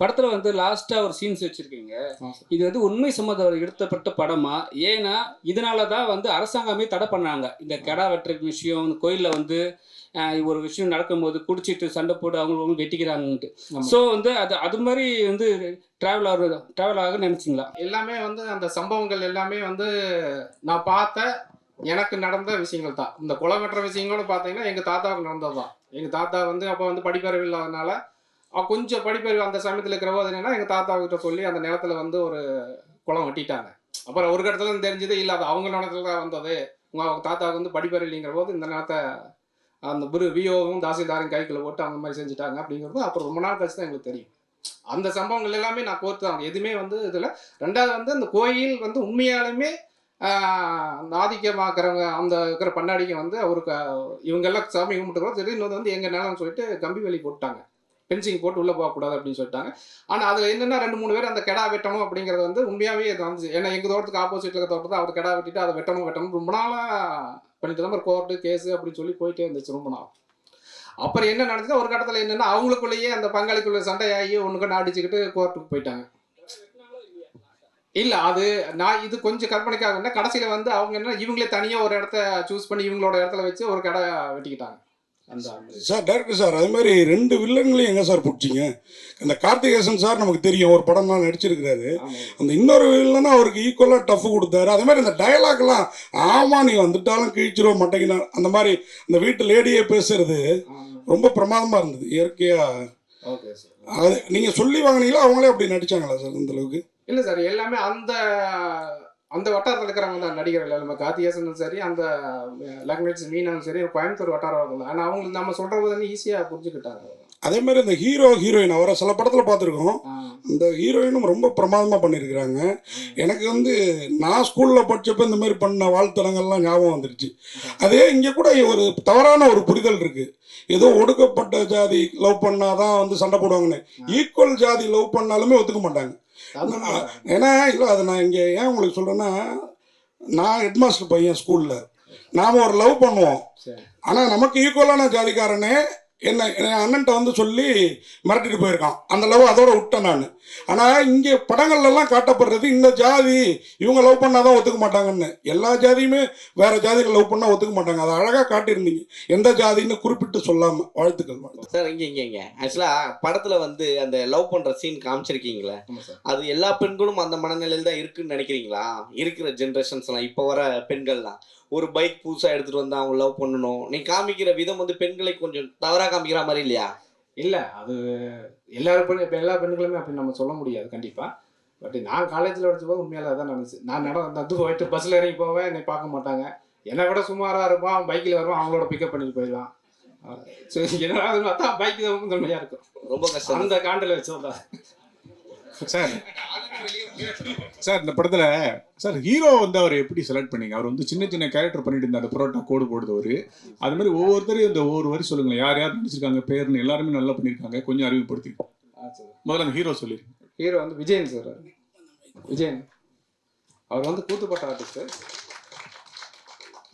படத்துல வந்து லாஸ்டா ஒரு சீன்ஸ் வச்சிருக்கீங்க. இது வந்து உண்மை சம்மந்தம் எடுத்தப்பட்ட படமா? ஏன்னா இதனால தான் வந்து அரசாங்கமே தடை பண்ணாங்க. இந்த கெடா வெட்டுற விஷயம் இந்த கோயில்ல வந்து ஒரு விஷயம் நடக்கும்போது குடிச்சிட்டு சண்டை போட்டு அவங்க அவங்க வெட்டிக்கிறாங்கன்ட்டு. ஸோ வந்து அது அது மாதிரி வந்து டிராவல் ஆகுது டிராவல் ஆக நினைச்சிங்களா? எல்லாமே வந்து அந்த சம்பவங்கள் எல்லாமே வந்து நான் பார்த்த எனக்கு நடந்த விஷயங்கள் தான். இந்த கொலை வெட்டுற விஷயங்களோட பார்த்தீங்கன்னா எங்கள் தாத்தாவுக்கு நடந்தது தான் எங்கள் தாத்தா வந்து அப்போ வந்து படிப்பறிவு இல்லாதனால கொஞ்சம் படிப்பறிவு அந்த சமயத்தில் இருக்கிறவோ அது என்னன்னா எங்கள் கிட்ட சொல்லி அந்த நிலத்துல வந்து ஒரு குளம் வெட்டிட்டாங்க. அப்புறம் ஒரு இடத்துல தெரிஞ்சது இல்லை அது அவங்க நிலத்துல தான் வந்தது. உங்கள் அவங்க தாத்தாவுக்கு வந்து படிப்பறிவு இல்லைங்கிற போது இந்த நிலத்தை அந்த குரு விஓவும் தாசில்தாரும் கைக்குள்ள போட்டு அந்த மாதிரி செஞ்சுட்டாங்க அப்படிங்கிறது அப்புறம் ரொம்ப நாள் கழிச்சு தான் எங்களுக்கு தெரியும். அந்த சம்பவங்கள் எல்லாமே நான் கோர்த்து தான் எதுவுமே வந்து இதில் ரெண்டாவது வந்து அந்த கோயில் வந்து உண்மையாலுமே அந்த ஆதிக்கமாக்குறவங்க அந்த இருக்கிற பண்ணாடிங்க வந்து அவருக்கு இவங்கெல்லாம் சாமி கும்பிட்டுக்கிறோம். திடீர்னு வந்து எங்கள் நிலம்னு சொல்லிட்டு கம்பி வேலி போட்டாங்க பென்சிங் போட்டு உள்ளே போகக்கூடாது அப்படின்னு சொல்லிட்டாங்க. ஆனால் அதில் என்னென்னா ரெண்டு மூணு பேர் அந்த கெடா வெட்டணும் அப்படிங்கிறது வந்து உண்மையாகவே இது வந்து ஏன்னா எங்கள் தோட்டத்துக்கு ஆப்போசிட்டில் இருக்க தோட்டத்தை அவர் கெடா வெட்டிட்டு அதை வெட்டணும் வெட்டணும். ரொம்ப நாளாக பண்ணிட்டு தான் கோர்ட்டு கேஸு அப்படின்னு சொல்லி போயிட்டே இருந்துச்சு ரொம்ப நாள். அப்புறம் என்ன நடந்துச்சு ஒரு கட்டத்தில் என்னென்னா அவங்களுக்குள்ளேயே அந்த பங்காளிக்குள்ள சண்டையாகி ஒன்றுக்கு அடிச்சுக்கிட்டு கோர்ட்டுக்கு போயிட்டாங்க. இல்லை அது நான் இது கொஞ்சம் கற்பனைக்காக கடைசியில் வந்து அவங்க என்ன இவங்களே தனியாக ஒரு இடத்த சூஸ் பண்ணி இவங்களோட இடத்துல வச்சு ஒரு கடை வெட்டிக்கிட்டாங்க. சார் டேரக்டர் சார் அது மாதிரி ரெண்டு வில்லன்களையும் எங்கே சார் பிடிச்சிங்க? அந்த கார்த்திகேசன் சார் நமக்கு தெரியும் ஒரு படம்லாம் நடிச்சிருக்கிறாரு. ஆமா. அந்த இன்னொரு வில்லனா அவருக்கு ஈக்குவலாக டஃப் கொடுத்தாரு. அதே மாதிரி இந்த டயலாக்லாம் ஆமா நீ வந்துட்டாலும் கிழிச்சிருவோம் மாட்டேங்கினா அந்த மாதிரி அந்த வீட்டு லேடியே பேசுறது. ரொம்ப பிரமாதமாக இருந்தது இயற்கையாக அது நீங்கள் சொல்லி வாங்கினீங்களா? அவங்களே அப்படி நடிச்சாங்களா சார் இந்த அளவுக்கு? இல்ல சார் எல்லாமே அந்த அந்த வட்டாரத்தில் இருக்கிறவங்க தான் நடிகர்கள் எல்லாமே கார்த்திகேசனும் சரி அந்த லாங்குவேஜ் மீனாலும் சரி கோயம்புத்தூர் வட்டாரம் ஆனால் அவங்களுக்கு நம்ம சொல்றது வந்து ஈஸியாக புரிஞ்சுக்கிட்டாங்க அதே மாதிரி இந்த ஹீரோ ஹீரோயின் அவரை சில படத்தில் பார்த்துருக்கோம். இந்த ஹீரோயினும் ரொம்ப பிரமாதமாக பண்ணியிருக்கிறாங்க. எனக்கு வந்து நான் ஸ்கூலில் படிச்சப்ப இந்த மாதிரி பண்ண வாழ்த்தனங்கள்லாம் ஞாபகம் வந்துருச்சு. அதே இங்கே கூட ஒரு தவறான ஒரு புரிதல் இருக்கு. ஏதோ ஒடுக்கப்பட்ட ஜாதி லவ் பண்ணாதான் வந்து சண்டை போடுவாங்கன்னு. ஈக்குவல் ஜாதி லவ் பண்ணாலுமே ஒத்துக்க மாட்டாங்க. ஏன்னா இல்லை அதை நான் இங்கே ஏன் உங்களுக்கு சொல்கிறேன்னா நான் ஹெட்மாஸ்டர் பையன் ஸ்கூலில் நாம் ஒரு லவ் பண்ணுவோம். ஆனால் நமக்கு ஈக்குவலான ஜாதிக்காரனே என்ன என் அண்ணன்ட்ட வந்து சொல்லி மிரட்டிட்டு போயிருக்கான். அந்த லவ் அதோட விட்டேன் நான். ஆனால் இங்கே படங்கள்லாம் காட்டப்படுறது இந்த ஜாதி இவங்க லவ் பண்ணாதான் ஒத்துக்க மாட்டாங்கன்னு. எல்லா ஜாதியுமே வேற ஜாதிகள் லவ் பண்ணால் ஒத்துக்க மாட்டாங்க. அதை அழகாக காட்டியிருந்தீங்க. எந்த ஜாதின்னு குறிப்பிட்டு சொல்லாமல் வாழ்த்துக்கள். சார் இங்க இங்க இங்க. ஆக்சுவலா படத்துல வந்து அந்த லவ் பண்ற சீன் காமிச்சிருக்கீங்களே? அது எல்லா பெண்களும் அந்த மனநிலையில தான் இருக்குன்னு நினைக்கிறீங்களா? இருக்கிற ஜென்ரேஷன்ஸ் எல்லாம் இப்போ வர பெண்கள்லாம். ஒரு பைக் புதுசா எடுத்துட்டு வந்து அவங்க லவ் பண்ணணும். நீ காமிக்கிற விதம் வந்து பெண்களை கொஞ்சம் தவறா காமிக்கிற மாதிரி இல்லையா? இல்லை அது எல்லாரும் பெண் இப்போ எல்லா பெண்களுமே அப்படி நம்ம சொல்ல முடியாது கண்டிப்பாக பட் நான் காலேஜில் படிச்சபோது உண்மையில அதான் நினச்சி நான் நட நது போயிட்டு பஸ்ஸில் இறங்கி போவேன் என்னை பார்க்க மாட்டாங்க. என்னை விட சுமாராக இருப்பான் பைக்கில் வருவான் அவங்களோட பிக்கப் பண்ணிட்டு போயிடலாம் சரி என்ன பார்த்தா பைக் தான் உண்மையாக இருக்கும். ரொம்ப கஷ்டம். அந்த காண்டில் வச்சு வந்தா சார் சார் இந்த படத்துல சார் ஹீரோ வந்து அவர் எப்படி செலக்ட் பண்ணீங்க? அவர் வந்து சின்ன சின்ன கேரக்டர் பண்ணிட்டு இருந்தார் புரோட்டா கோடு போடுறவர் அது மாதிரி ஒவ்வொருத்தரையும் இந்த ஒவ்வொரு வரி சொல்லுங்க யார் யார் நடிச்சிருக்காங்க பேர்னு எல்லாருமே நல்லா பண்ணியிருக்காங்க கொஞ்சம் அறிவுப்படுத்தி முதல்ல அந்த ஹீரோ சொல்லி. ஹீரோ வந்து விஜயன் சார் விஜயன். அவர் வந்து கூத்துப்பட்ட ஆர்டிஸ்ட்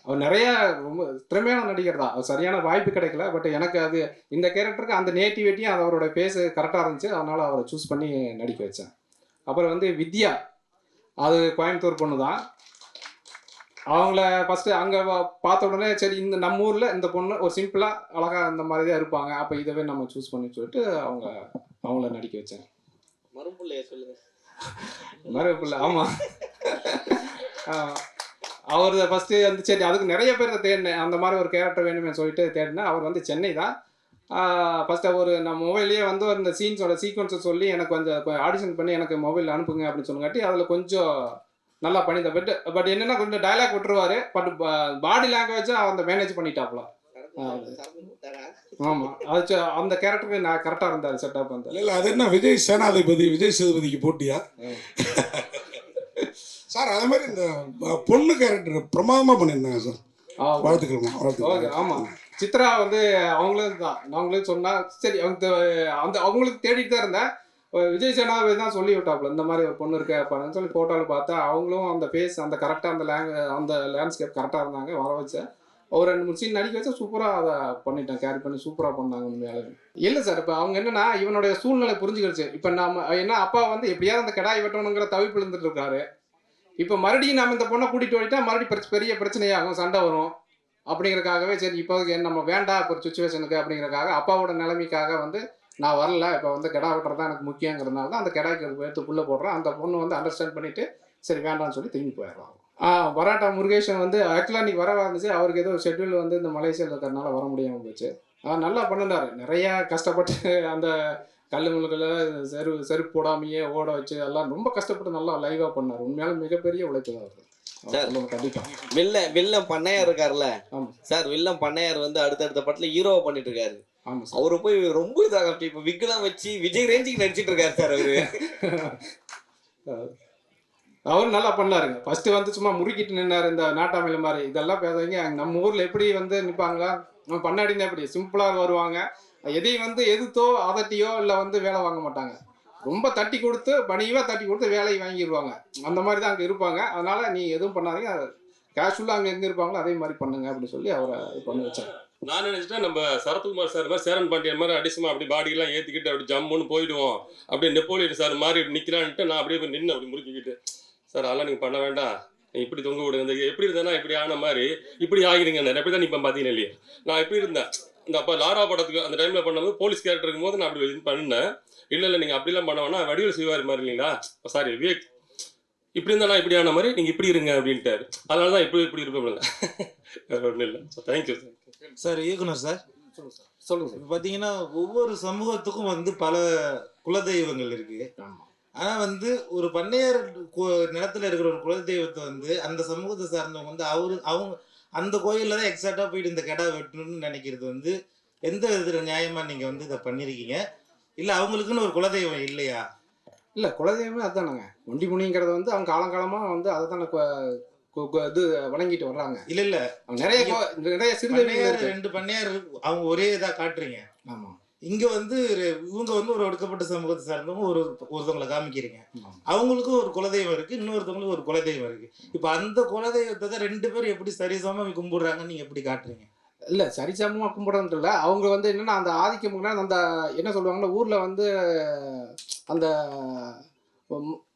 அவர் நிறைய ரொம்ப திறமையான நடிகர் தான். அவர் சரியான வாய்ப்பு கிடைக்கல. பட் எனக்கு அது இந்த கேரக்டருக்கு அந்த நேட்டிவிட்டியும் அது அவரோட பேச கரெக்டாக இருந்துச்சு. அதனால அவரை சூஸ் பண்ணி நடிக்க வச்சேன். அப்புறம் வந்து வித்யா. அது கோயம்புத்தூர் பொண்ணு தான். அவங்கள ஃபஸ்ட்டு அங்கே பார்த்த உடனே சரி இந்த நம்ம ஊரில் இந்த பொண்ணு ஒரு சிம்பிளாக அழகாக இந்த மாதிரி தான் இருப்பாங்க. அப்போ இதவே நம்ம சூஸ் பண்ணி சொல்லிட்டு அவங்க அவங்கள நடிக்க வச்சேன். மறுபுள்ளைய சொல்லுங்க. மறுப்பில்ல ஆமாம் அவர் ஃபஸ்ட்டு வந்து சரி அதுக்கு நிறைய பேர் தேடினேன். அந்த மாதிரி ஒரு கேரக்டர் வேணுமே சொல்லிட்டு தேடினேன். அவர் வந்து சென்னை தான். ஃபஸ்ட்டு அவர் நான் மொபைல்லேயே வந்து ஒரு இந்த சீன்ஸோட சீக்வன்ஸை சொல்லி எனக்கு கொஞ்சம் ஆடிஷன் பண்ணி எனக்கு மொபைல் அனுப்புங்க அப்படின்னு சொன்னங்காட்டி அதில் கொஞ்சம் நல்லா பண்ணிட்டேன். பட் பட் என்னென்னா கொஞ்சம் டைலாக் விட்டுருவாரு. பட் பாடி லாங்குவேஜை அந்த மேனேஜ் பண்ணிட்டாப்ல ஆமாம் அது அந்த கேரக்டருக்கு நான் கரெக்டாக இருந்தார் செட்டப் அந்த இல்லை இல்லை அது என்ன விஜய் சேனாதிபதி விஜய் சேதுபதிக்கு போட்டியா? சார் அதே மாதிரி இந்த பொண்ணு கேரக்டர் பிரமாதமாக பண்ணியிருந்தாங்க சார். வாழ்த்துக்கள் ஆமாம் சித்ரா வந்து அவங்களும் தான் அவங்களும் சொன்னா சரி அவங்க அந்த அவங்களுக்கு தேடிட்டு தான் இருந்தேன். விஜய் சேனாவை தான் சொல்லி விட்டாப்புல இந்த மாதிரி ஒரு பொண்ணு இருக்கு அப்படின்னு சொல்லி போட்டோவில் பார்த்தா அவங்களும் அந்த ஃபேஸ் அந்த கரெக்டாக அந்த லேங் அந்த லேண்ட்ஸ்கேப் கரெக்டாக இருந்தாங்க வர வச்சேன் ஒரு ரெண்டு மூணு சீன் நடிக்க வச்சா சூப்பராக அதை பண்ணிட்டேன் கேரி பண்ணி சூப்பராக பண்ணாங்க உண்மையாலே இல்லை சார் இப்போ அவங்க என்னன்னா இவனுடைய சூழ்நிலை புரிஞ்சுக்கிடுச்சு. இப்போ நாம என்ன அப்பா வந்து எப்படியாவது அந்த கிடாய் வெட்டணுங்கிற தவிப்பு இருந்துட்டு இருக்காரு. இப்போ மறுபடியும் நம்ம இந்த பொண்ணை கூட்டிட்டு போயிட்டா மறுபடியும் பெரிய பிரச்சனையாகும் சண்டை வரும். அப்படிங்கிறக்காகவே சரி இப்போ நம்ம வேண்டாம் இப்போ சுச்சுவேஷனுக்கு அப்படிங்கிறக்காக அப்பாவோட நிலைமைக்காக வந்து நான் வரல. இப்போ வந்து கிடா வெட்டுறது தான் எனக்கு முக்கியங்கிறதுனால தான் அந்த கிடாய்க்கு எடுத்து புள்ள போடுறேன். அந்த பொண்ணு வந்து அண்டர்ஸ்டாண்ட் பண்ணிவிட்டு சரி வேண்டாம்னு சொல்லி திரும்பி போயிடலாம் ஆ வராட்டா முருகேஷன் வந்து ஆக்சுவலாக இன்னைக்கு வர இருந்துச்சு அவருக்கு ஏதோ ஷெட்யூல் வந்து இந்த மலேசியாவில் இருக்கிறதுனால வர முடியாமல் போச்சு. நல்லா பண்ணினாரு. நிறையா கஷ்டப்பட்டு அந்த கல் முழுக்கல செரு செருப்பு போடாமையே ஓட வச்சு எல்லாம் ரொம்ப கஷ்டப்பட்டு நல்லா லைவாக பண்ணார். உண்மையாலும் மிகப்பெரிய உழைப்பு தான் வருது சார். வில்லன் வில்லன் பண்ணையார் இருக்காருல்ல? ஆமாம் சார் வில்லன் பண்ணையார் வந்து அடுத்தடுத்த படத்துல ஹீரோவா பண்ணிட்டு இருக்காரு. அவரு போய் ரொம்ப இதாக இப்ப விக்கெல்லாம் வச்சு விஜய் ரேஞ்சுக்கு நடிச்சிட்டு இருக்காரு சார் அவரு. அவரும் நல்லா பண்ணாருங்க. ஃபர்ஸ்ட் வந்து சும்மா முறுக்கிட்டு நின்னாரு இந்த நாட்டாமையில மாதிரி. இதெல்லாம் பேசுறீங்க அங்க நம்ம ஊர்ல எப்படி வந்து நிப்பாங்களா? நம்ம பண்ணாடினா எப்படி? சிம்பிளா வருவாங்க. எதையும் வந்து எதிர்த்தோ அதட்டியோ இல்லை வந்து வேலை வாங்க மாட்டாங்க. ரொம்ப தட்டி கொடுத்து பணிவாக தட்டி கொடுத்து வேலையை வாங்கிடுவாங்க அந்த மாதிரி தான் அங்கே இருப்பாங்க. அதனால் நீ எதுவும் பண்ணாதீங்க. கேஷுவலாக அங்கே எங்கே இருப்பாங்களோ அதே மாதிரி பண்ணுங்க அப்படின்னு சொல்லி அவரை பண்ண வச்சாங்க. நான் நினைச்சிட்டேன் நம்ம சரத்குமார் சார் மாதிரி சேரன் பாண்டியன் மாதிரி அடிசுமா அப்படி பாடியெல்லாம் ஏற்றிக்கிட்டு அப்படி ஜம்முன்னு போயிடுவோம். அப்படியே நெப்போலியன் சார் மாதிரி நிற்கிறான்ட்டு நான் அப்படியே போய் நின்று அப்படி முறுக்கிக்கிட்டு சார் அதெல்லாம் நீங்கள் பண்ண வேண்டாம். நீ இப்படி தொங்க விடுங்க. இந்த எப்படி இருந்தேன்னா இப்படி ஆன மாதிரி இப்படி ஆகிடுங்க நான் எப்படி தான் இப்போ பார்த்தீங்கன்னா இல்லையா? நான் எப்படி இருந்தேன்? இந்த அப்போ லாரா படத்துக்கு அந்த டைமில் பண்ணும்போது போலீஸ் கேரக்டர் இருக்கும்போது நான் அப்படி பண்ணேன். இல்லை இல்லை நீங்கள் அப்படிலாம் பண்ண வேணாம். வடிவேல் சிவாரி மாதிரி இல்லைங்களா? சாரி விவேக் இப்படி இருந்தா நான் இப்படி ஆன மாதிரி நீங்கள் இப்படி இருங்க அப்படின்ட்டாரு. அதனால தான் இப்படி இப்படி இருப்பேன் வேற ஒன்றும் இல்லை. தேங்க்யூ சார் சார் இயக்குனர் சார் சொல்லுங்க சார் இப்போ பார்த்தீங்கன்னா ஒவ்வொரு சமூகத்துக்கும் வந்து பல குலதெய்வங்கள் இருக்கு. ஆமா. ஆனா வந்து ஒரு பண்ணையார் கு- நிலத்துல இருக்கிற ஒரு குலதெய்வத்தை வந்து அந்த சமூகத்தை சார்ந்தவங்க வந்து அவரு அவங்க அந்த கோயில்ல தான் எக்ஸாக்டா போயிட்டு இந்த கெடா வெட்டணும்னு நினைக்கிறது வந்து எந்த விதத்துல நியாயமா நீங்க வந்து இதை பண்ணிருக்கீங்க? இல்ல அவங்களுக்குன்னு ஒரு குலதெய்வம் இல்லையா? இல்லை குலதெய்வமே அதுதானங்க ஒண்டி முனிங்கிறத வந்து அவங்க காலங்காலமாக வந்து அதை தானே இது வணங்கிட்டு வர்றாங்க. இல்ல இல்ல. நிறைய நிறைய இருக்கு. ரெண்டு பண்ணையார். அவங்க ஒரே இதா காட்டுறீங்க. ஆமா. இங்க வந்து இவங்க வந்து ஒரு ஒடுக்கப்பட்ட சமூகத்தை சார்ந்தவங்க ஒரு ஒருத்தவங்களை காமிக்கிறீங்க. அவங்களுக்கும் ஒரு குலதெய்வம் இருக்கு இன்னொருத்தவங்களுக்கு ஒரு குலதெய்வம் இருக்கு. இப்ப அந்த குலதெய்வத்தை தான் ரெண்டு பேரும் எப்படி சரிசமமா கும்பிடுறாங்கன்னு நீங்க எப்படி காட்டுறீங்க? இல்ல சரிசமமா கும்பிடுறது இல்ல. அவங்க வந்து என்னன்னா அந்த ஆதிக்கம் அந்த என்ன சொல்லுவாங்கன்னா ஊர்ல வந்து அந்த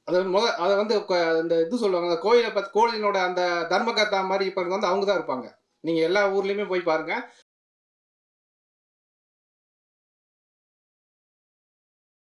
அது முத அதை வந்து அந்த இது சொல்லுவாங்க அந்த கோயிலை பத்தி கோயிலினோட அந்த தர்மகர்த்தா மாதிரி இப்போ வந்து அவங்க தான் இருப்பாங்க. நீங்க எல்லா ஊர்லயுமே போய் பாருங்க.